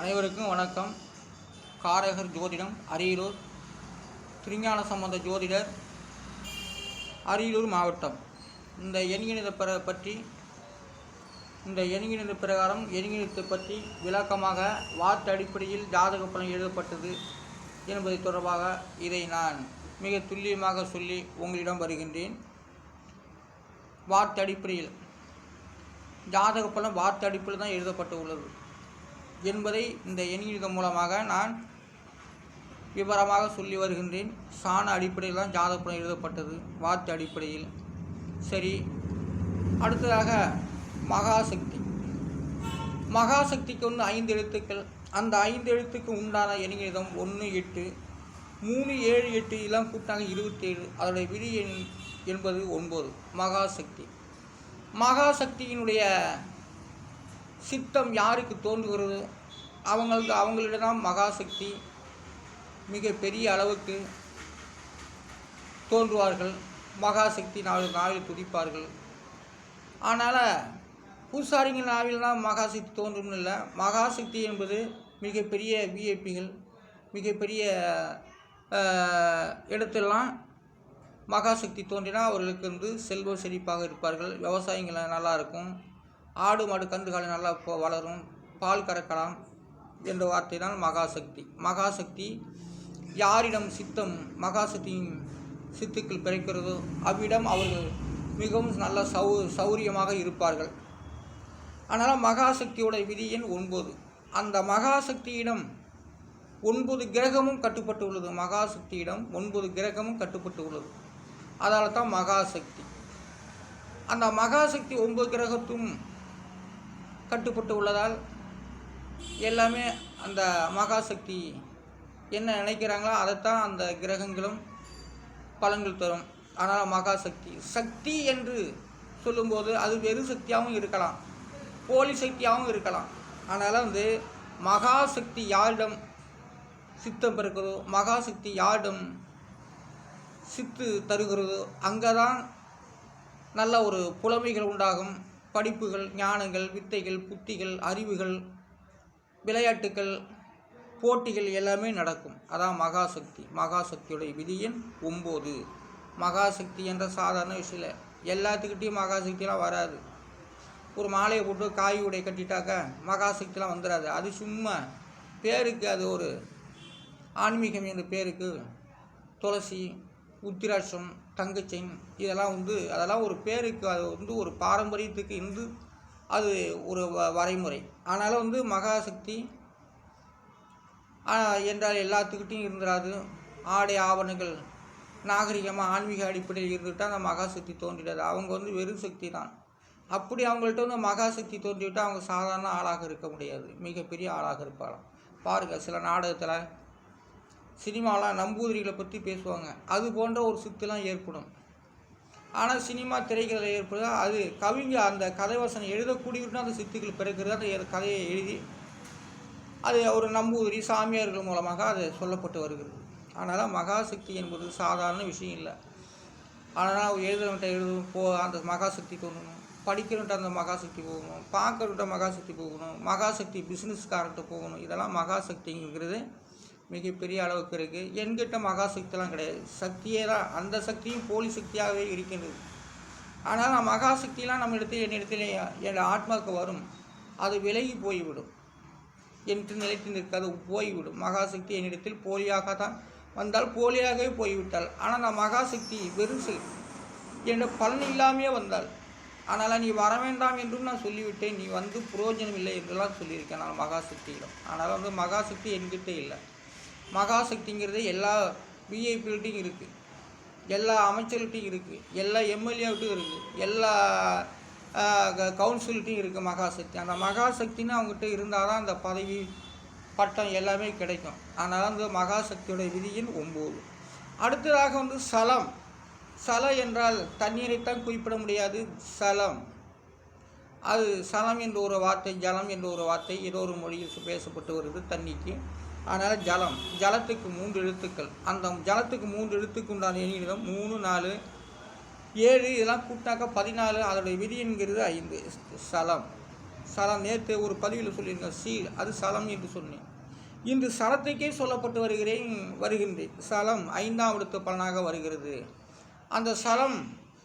அனைவருக்கும் வணக்கம். காரகர் ஜோதிடம் அரியலூர் திருஞான சம்பந்த ஜோதிடர் அரியலூர் மாவட்டம். இந்த எண்கிணித பிற பற்றி இந்த எண்கிணித பிரகாரம் எண்கணிதத்தை பற்றி விளக்கமாக வார்த்தை அடிப்படையில் ஜாதக பலன் எழுதப்பட்டது என்பது தொடர்பாக இதை நான் மிக துல்லியமாக சொல்லி உங்களிடம் வருகின்றேன். வார்த்தை அடிப்படையில் ஜாதக பலன் வார்த்தை அடிப்படையில் தான் எழுதப்பட்டு உள்ளது. என்பதை இந்த எண்கணிதம் மூலமாக நான் விவரமாக சொல்லி வருகின்றேன். சாண அடிப்படையில் தான் ஜாதக எழுதப்பட்டது. வாத்து அடிப்படையில். சரி. அடுத்ததாக மகாசக்தி. மகாசக்திக்கு வந்து ஐந்து எழுத்துக்கள். அந்த ஐந்து எழுத்துக்கு உண்டான எண்கணிதம் ஒன்று எட்டு மூணு ஏழு எட்டு இதெல்லாம் கூட்டாங்க இருபத்தேழு. அதோடைய விதி எண் என்பது ஒன்பது. மகாசக்தி. மகாசக்தியினுடைய சித்தம் யாருக்கு தோன்றுகிறது? அவங்களுக்கு அவங்களிடம் தான் மகாசக்தி மிக பெரிய அளவுக்கு தோன்றுவார்கள். மகாசக்தி நாவில் நாவில் துதிப்பார்கள். ஆனால் பூசாரிங்க நாவில் தான் மகாசக்தி தோன்றும்னு இல்லை. மகாசக்தி என்பது மிகப்பெரிய விஐபிகள் மிகப்பெரிய அஹ், இடத்தெல்லாம் மகாசக்தி தோன்றினா அவர்களுக்கு வந்து செல்வ செழிப்பாக இருப்பார்கள். விவசாயிகள் நல்லா இருக்கும். ஆடு மாடு கன்றுகளை நல்லா வளரும். பால் கறக்கலாம் என்ற வார்த்தை தான் மகாசக்தி. மகாசக்தி யாரிடம் சித்தம் மகாசக்தியின் சித்துக்கள் பிறக்கிறதோ அவ்விடம் அவர்கள் மிகவும் நல்ல சௌ சௌரியமாக இருப்பார்கள். அதனால் மகாசக்தியோட விதி எண் ஒன்பது. அந்த மகாசக்தியிடம் ஒன்பது கிரகமும் கட்டுப்பட்டு உள்ளது. மகாசக்தியிடம் ஒன்பது கிரகமும் கட்டுப்பட்டு உள்ளது. அதால் தான் மகாசக்தி. அந்த மகாசக்தி ஒன்பது கிரகத்தும் கட்டுப்பட்டு உள்ளதால் எல்லாமே அந்த மகாசக்தி என்ன நினைக்கிறாங்களோ அதைத்தான் அந்த கிரகங்களும் பலன்கள் தரும். ஆனால் மகாசக்தி சக்தி என்று சொல்லும்போது அது வெறும் சக்தியாகவும் இருக்கலாம் போலி சக்தியாகவும் இருக்கலாம். அதனால் வந்து மகாசக்தி யாரிடம் சித்தம் பிறக்கிறதோ மகாசக்தி யாரிடம் சித்து தருகிறதோ அங்கே தான் நல்ல ஒரு புலமைகள் உண்டாகும். படிப்புகள் ஞானங்கள் வித்தைகள் புத்திகள் அறிவுகள் விளையாட்டுக்கள் போட்டிகள் எல்லாமே நடக்கும். அதான் மகாசக்தி. மகாசக்தியுடைய விதியின் ஒம்பது. மகாசக்தி என்ற சாதாரண விஷயம் இல்லை எல்லாத்துக்கிட்டேயும் மகாசக்தியெலாம் வராது. ஒரு மாலையை போட்டு காய் உடை கட்டிட்டாக்கா மகாசக்திலாம் வந்துடாது அது சும்மா பேருக்கு அது ஒரு ஆன்மீகம் என்ற பேருக்கு துளசி உத்திராட்சம் தங்கச்செயின். இதெல்லாம் வந்து அதெல்லாம் ஒரு பேருக்கு அது வந்து ஒரு பாரம்பரியத்துக்கு இருந்து அது ஒரு வ- வரைமுறை. ஆனாலும் வந்து மகாசக்தி என்றால் எல்லாத்துக்கிட்டையும் இருந்துடாது ஆடை ஆவணங்கள் நாகரிகமாக ஆன்மீக அடிப்படையில் இருந்துட்டால் அந்த மகாசக்தி தோன்றிடாது. அவங்க வந்து வெறும் சக்தி தான். அப்படி அவங்கள்ட்ட வந்து மகாசக்தி தோன்றிவிட்டால் அவங்க சாதாரண ஆளாக இருக்க முடியாது. மிகப்பெரிய ஆளாக இருப்பாங்க பாருங்கள் சில நாடகத்தில் சினிமாலாம் நம்பூதிரிகளை பற்றி பேசுவாங்க. அது போன்ற ஒரு சித்துலாம் ஏற்படும். ஆனால் சினிமா திரைக்கதையில் ஏற்படுதா? அது கவிஞர் அந்த கதைவசனம் எழுதக்கூடியவர்னா அந்த சித்துக்கள் பிறக்கிறது? அந்த கதையை எழுதி அது ஒரு நம்பூதிரி சாமியார்கள் மூலமாக அது சொல்லப்பட்டு வருகிறது. அதனால் மகாசக்தி என்பது சாதாரண விஷயம் இல்லை. ஆனால் எழுதுறவன்ட்ட எழுதணும் போ அந்த மகாசக்தி தோணணும் படிக்கிறவன்ட்ட அந்த மகாசக்தி போகணும். பார்க்குறவன்ட்ட மகாசக்தி போகணும். மகாசக்தி பிஸ்னஸ்காரர்கிட்ட போகணும். இதெல்லாம் மகாசக்திங்கிறது மிகப்பெரிய அளவுக்கு இருக்குது என்கிட்ட மகாசக்திலாம் கிடையாது. சக்தியே தான் அந்த சக்தியும் போலி சக்தியாகவே இருக்கின்றது. ஆனால் நான் மகாசக்திலாம் நம்ம இடத்துல என்னிடத்தில் என் ஆத்மாவுக்கு வரும். அது விலகி போய்விடும். என்று நிலைத்து நிற்காது போய்விடும். மகாசக்தி என்னிடத்தில் போலியாக தான் வந்தால் போலியாகவே போய்விட்டாள் ஆனால் நான் மகாசக்தி வெறும் செய் என்ற பலன் இல்லாமையே வந்தாள் ஆனால் நீ வர வேண்டாம் என்றும் நான் சொல்லிவிட்டேன். நீ வந்து புரோஜனம் இல்லை என்றெல்லாம் சொல்லியிருக்கேன். நான் மகாசக்தியிடம் ஆனால் வந்து மகாசக்தி என்கிட்ட இல்லை. மகாசக்திங்கிறது எல்லா விஐபிகிட்டையும் இருக்குது எல்லா அமைச்சர்கிட்டையும் இருக்குது எல்லா எம்எல்ஏவிட்டையும் இருக்குது எல்லா கவுன்சில்கிட்டையும் இருக்குது மகாசக்தி. அந்த மகாசக்தின்னு அவங்ககிட்ட இருந்தால் தான் அந்த பதவி பட்டம் எல்லாமே கிடைக்கும். அதனால் அந்த மகாசக்தியோட விதியின் ஒம்பது. அடுத்ததாக வந்து சலம். சலம் என்றால் தண்ணீரைத்தான் குறிப்பிட முடியாது. சலம். அது சலம் என்ற ஒரு வார்த்தை ஜலம் என்ற ஒரு வார்த்தை ஏதோ ஒரு மொழியில் பேசப்பட்டு வருது தண்ணிக்கு. அதனால் ஜலம் ஜலத்துக்கு மூன்று எழுத்துக்கள். அந்த ஜலத்துக்கு மூன்று எழுத்துக்கு உண்டான எண்ணிடம் மூணு நாலு ஏழு இதெல்லாம் கூட்டினாக்கா பதினாலு அதோடைய விதி என்கிறது ஐந்து. சலம். சலம் நேற்று ஒரு பதிவில் சொல்லியிருக்கேன் சீல் அது சலம் என்று சொன்னேன். இன்று சலத்துக்கே சொல்லப்பட்டு வருகிறேன் வருகின்றேன். சலம் ஐந்தாம் இடத்து பலனாக வருகிறது. அந்த சலம்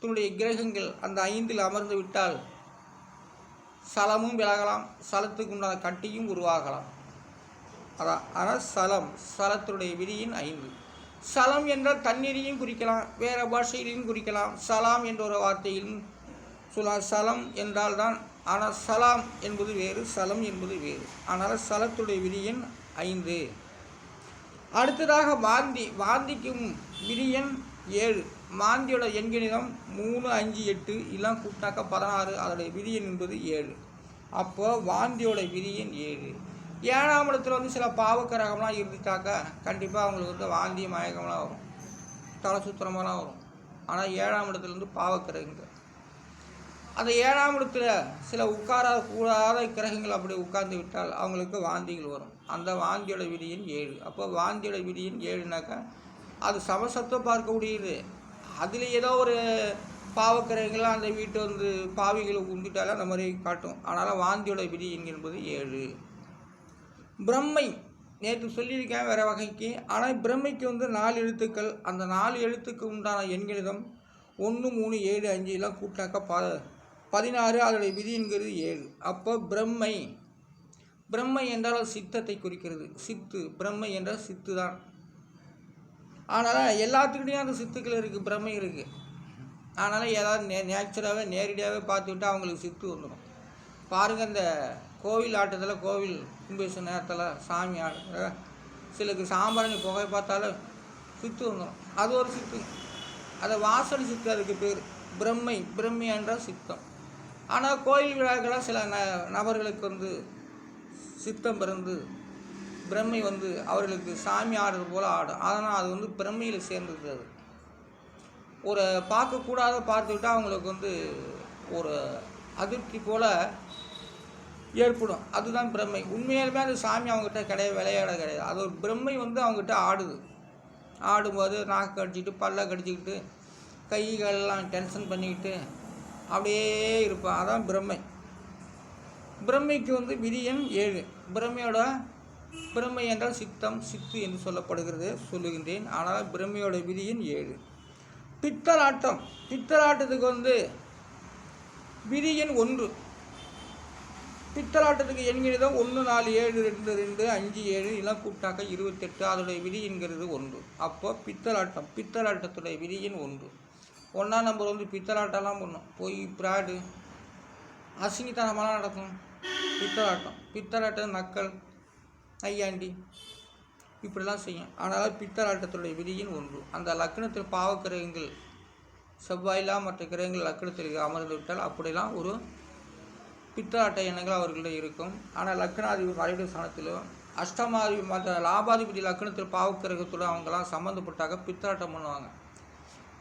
தன்னுடைய கிரகங்கள் அந்த ஐந்தில் அமர்ந்து விட்டால் சலமும் விலகலாம் சலத்துக்கு உண்டான கட்டியும் உருவாகலாம். அதான் ஆனால் சலம் சலத்துடைய விதியின் ஐந்து. சலம் என்றால் தண்ணீரையும் குறிக்கலாம் வேறு பாஷையிலையும் குறிக்கலாம். சலாம் என்ற ஒரு வார்த்தையிலும் சொல்லலாம் சலம் என்றால் தான் ஆனால் சலாம் என்பது வேறு சலம் என்பது வேறு. ஆனால் சலத்துடைய விதியின் ஐந்து. அடுத்ததாக வாந்தி வாந்திக்கும் விதியன் ஏழு. மாந்தியோட எண்கணிதம் மூணு அஞ்சு எட்டு எல்லாம் கூட்டினாக்கா பதினாறு அதோடைய விதியன் என்பது ஏழு. அப்போ வாந்தியோட விதியன் ஏழு. ஏழாம் இடத்துல வந்து சில பாவக்கரகம்லாம் இருந்துட்டாக்கா கண்டிப்பாக அவங்களுக்கு வந்து வாந்தி மயக்கம்லாம் வரும். தலை சுத்திரமெல்லாம் வரும். ஆனால் ஏழாம் இடத்துலேருந்து பாவக்கிரகங்கள். அந்த ஏழாம் இடத்துல சில உட்கார கூடாத கிரகங்கள் அப்படி உட்கார்ந்து விட்டால் அவங்களுக்கு வாந்திகள் வரும். அந்த வாந்தியோட விதியின் ஏழு. அப்போ வாந்தியோட விதியின் ஏழுனாக்கா அது சமசத்தை பார்க்க முடியுது அதில் ஏதோ ஒரு பாவக்கிரகங்கள்லாம் அந்த வீட்டு வந்து பாவிகளை உண்டுட்டாலும் அந்த மாதிரி காட்டும். அதனால் வாந்தியோட விதி என்பது ஏழு. பிரம்மை நேற்று சொல்லியிருக்கேன் வேறு வகைக்கு. ஆனால் பிரம்மைக்கு வந்து நாலு எழுத்துக்கள். அந்த நாலு எழுத்துக்கு உண்டான எண்கணிதம் ஒன்று மூணு ஏழு அஞ்சு எல்லாம் கூட்டாக்க ப பதினாறு அதோடைய விதிங்கிறது ஏழு. அப்போ பிரம்மை பிரம்மை என்றால் சித்தத்தை குறிக்கிறது. சித்து பிரம்மை என்றால் சித்து தான் ஆனால் எல்லாத்துக்கிட்டையும் அந்த சித்துக்கள் இருக்குது பிரம்மை இருக்குது அதனால் ஏதாவது நே நேச்சுராகவே நேரடியாகவே பார்த்துக்கிட்டு அவங்களுக்கு சித்து வந்துடும் பாருங்கள் அந்த கோவில் ஆட்டத்தில் கோவில் கும்பேசு நேரத்தில் சாமி ஆடுற சிலருக்கு சாம்பிராணி புகை பார்த்தாலும் சித்து வந்துடும் அது ஒரு சித்து. அதை வாசனை சித்து அதுக்கு பேர். பிரம்மை. பிரம்மை என்றால் சித்தம். ஆனால் கோயில் விழாக்களாக சில ந நபர்களுக்கு வந்து சித்தம் பிறந்து பிரம்மை வந்து அவர்களுக்கு சாமி ஆடுறது போல் ஆடும். அதனால் அது வந்து பிரம்மையில் சேர்ந்தது அது. ஒரு பார்க்கக்கூடாத பார்த்துக்கிட்டா அவங்களுக்கு வந்து ஒரு அதிருப்தி போல் ஏற்படும். அதுதான் பிரம்மை உண்மையாலுமே அந்த சாமி அவங்ககிட்ட கிடையாது விளையாட கிடையாது. அது ஒரு பிரம்மை வந்து அவங்ககிட்ட ஆடுது. ஆடும்போது நாக்கு கடிச்சிக்கிட்டு பல்ல கடிச்சிக்கிட்டு கைகள்லாம் டென்ஷன் பண்ணிக்கிட்டு அப்படியே இருப்பான். அதான் பிரம்மை பிரம்மைக்கு வந்து விரியம் ஏழு. பிரம்மையோட பிரம்மை என்றால் சித்தம் சித்து என்று சொல்லப்படுகிறது சொல்லுகின்றேன். ஆனால் பிரம்மையோட விரியம் ஏழு. பித்தலாட்டம். பித்தலாட்டத்துக்கு வந்து விரியன் ஒன்று. பித்தலாட்டத்துக்கு எண்கிறதோ ஒன்று நாலு ஏழு ரெண்டு ரெண்டு அஞ்சு ஏழு இதெல்லாம் கூப்பிட்டாக்க இருபத்தெட்டு அதோடைய விதி என்கிறது ஒன்று. அப்போ பித்தலாட்டம் பித்தலாட்டத்துடைய விதியின் ஒன்று. ஒன்றாம் நம்பர் வந்து பித்தலாட்டம்லாம் பண்ணும் போய் பிராடு அசிங்கத்தனமெல்லாம் நடக்கும். பித்தலாட்டம். பித்தலாட்டம் நக்கல் ஐயாண்டி இப்படிலாம் செய்யும். ஆனால் பித்தலாட்டத்துடைய விதியின் ஒன்று. அந்த லக்னத்தில் பாவக்கிரகங்கள் செவ்வாயிலாம் மற்ற கிரகங்கள் லக்னத்தில் அமர்ந்து விட்டால் அப்படிலாம் ஒரு பித்தலாட்ட எண்ணங்கள் அவர்களிடம் இருக்கும். ஆனால் லக்னாதிபதி மறைவு ஸ்தானத்திலும் அஷ்டமாதி மற்ற லாபாதிபதி லக்னத்தில் பாவக்கிரகத்துடன் அவங்கெல்லாம் சம்மந்தப்பட்டாக்க பித்ராட்டம் பண்ணுவாங்க.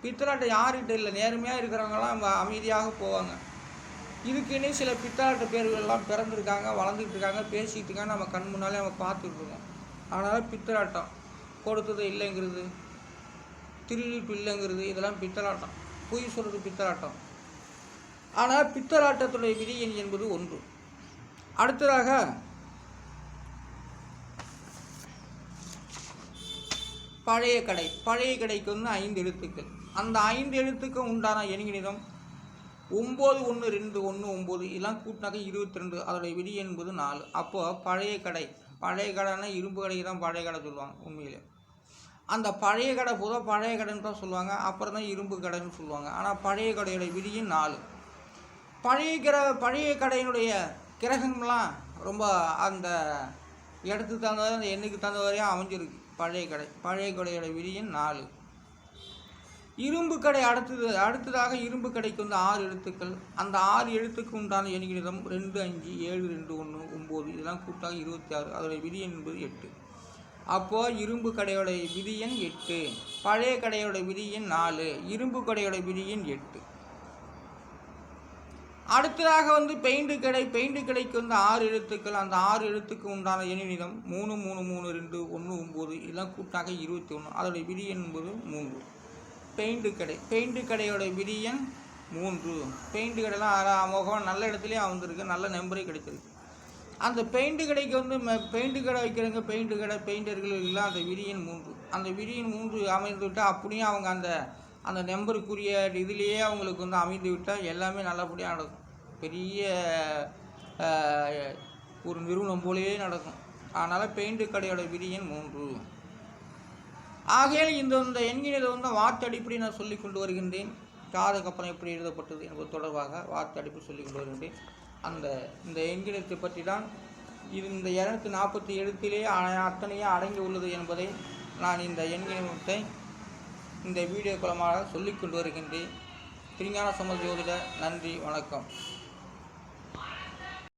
பித்ராட்டம் யார்கிட்ட இல்லை? நேர்மையாக இருக்கிறவங்களாம் அமைதியாக போவாங்க. இதுக்குன்னே சில பித்தாட்ட பேர்கள்லாம் பிறந்திருக்காங்க வளர்ந்துக்கிட்டு இருக்காங்க பேசிக்கிட்டு இருக்காங்க. நம்ம கண் முன்னாலே நம்ம பார்த்துட்டு இருக்கோம் அதனால் பித்தலாட்டம் கொடுத்தது இல்லைங்கிறது திருடிட்டு இல்லைங்கிறது இதெல்லாம் பித்தலாட்டம் பொய் சொல்கிறது பித்தலாட்டம் ஆனால் பித்தராட்டத்துடைய விதி எண் என்பது ஒன்று. அடுத்ததாக பழைய கடை. பழைய கடைக்கு வந்து ஐந்து எழுத்துக்கள். அந்த ஐந்து எழுத்துக்கு உண்டான எண்கணிதம் ஒம்பது ஒன்று ரெண்டு ஒன்று ஒம்பது இதெல்லாம் கூட்டினாக்க இருபத்தி ரெண்டு அதோடைய விதி என்பது நாலு. அப்போது பழைய கடை. பழைய கடைன்னா இரும்பு கடைக்கு தான் பழைய கடை சொல்லுவாங்க உண்மையிலே. அந்த பழைய கடை போதும் பழைய கடைன்னு தான் சொல்லுவாங்க அப்புறம் தான் இரும்பு கடைன்னு சொல்லுவாங்க. ஆனால் பழைய கடையோட விதியும் நாலு. பழைய கிர பழைய கடையினுடைய கிரகங்கள்லாம் ரொம்ப அந்த இடத்துக்கு தகுந்த அந்த எண்ணுக்கு தகுந்த வரையும் அமைஞ்சிருக்கு. பழைய கடை பழைய கடையோட விதியின் நாலு. இரும்பு கடை அடுத்தது அடுத்ததாக இரும்பு கடைக்கு வந்து ஆறு எழுத்துக்கள். அந்த ஆறு எழுத்துக்கு உண்டான எண்ணிக்கிடம் ரெண்டு அஞ்சு ஏழு ரெண்டு ஒன்று ஒம்பது இதெல்லாம் கூட்டாக இருபத்தி ஆறு அதோடைய விதி என்பது எட்டு. அப்போது இரும்பு கடையோட விதியன் எட்டு. பழைய கடையோட எண் நாலு. இரும்பு கடையோட எண் எட்டு. அடுத்ததாக வந்து பெயிண்டு கடை பெயிண்டு கடைக்கு வந்து ஆறு எழுத்துக்கள் அந்த ஆறு எழுத்துக்கு உண்டான எண்ணிடம் மூணு மூணு மூணு ரெண்டு ஒன்று ஒம்பது இதெல்லாம் கூட்டாக இருபத்தி ஒன்று அதோடைய விதி என்பது மூன்று. பெயிண்டு கடை பெயிண்டு கடையோட விதியன் மூன்று. பெயிண்டு கடைலாம் அர- முகம் நல்ல இடத்துலையே வந்திருக்கு நல்ல நம்பரே கிடைச்சிருக்கு. அந்த பெயிண்டு கடைக்கு வந்து பெயிண்டு கடை வைக்கிறவங்க பெயிண்டு கடை பெயிண்டர்கள் எல்லாம் அந்த விரியன் மூன்று. அந்த விரியன் மூன்று அமைந்து விட்டால் அப்படியே அவங்க அந்த அந்த நம்பருக்குரிய இதுலேயே அவங்களுக்கு வந்து அமைந்து விட்டால் எல்லாமே நல்லபடியாக நடக்கும். பெரிய ஒரு நிறுவனம் போலவே நடக்கும். அதனால் பெயிண்ட் கடையோட விதியின் மூன்று. ஆகையால் இந்த இந்த எண்கிணத்தை வந்து வார்த்தை அடிப்படை நான் சொல்லி கொண்டு வருகின்றேன். காதுக்கு அப்புறம் எப்படி எழுதப்பட்டது என்பது தொடர்பாக வார்த்தை அடிப்படை சொல்லிக் கொண்டு வருகின்றேன். அந்த இந்த எண்கிணத்தை பற்றி தான் இது இந்த இரநூத்தி நாற்பத்தி எழுத்திலே அத்தனையே அடங்கி உள்ளது என்பதை நான் இந்த எண்கிணத்தை இந்த வீடியோ குலமாக சொல்லிக் கொண்டு வருகின்றேன். திருஞான சம்பந்த ஜோதிட நன்றி வணக்கம்.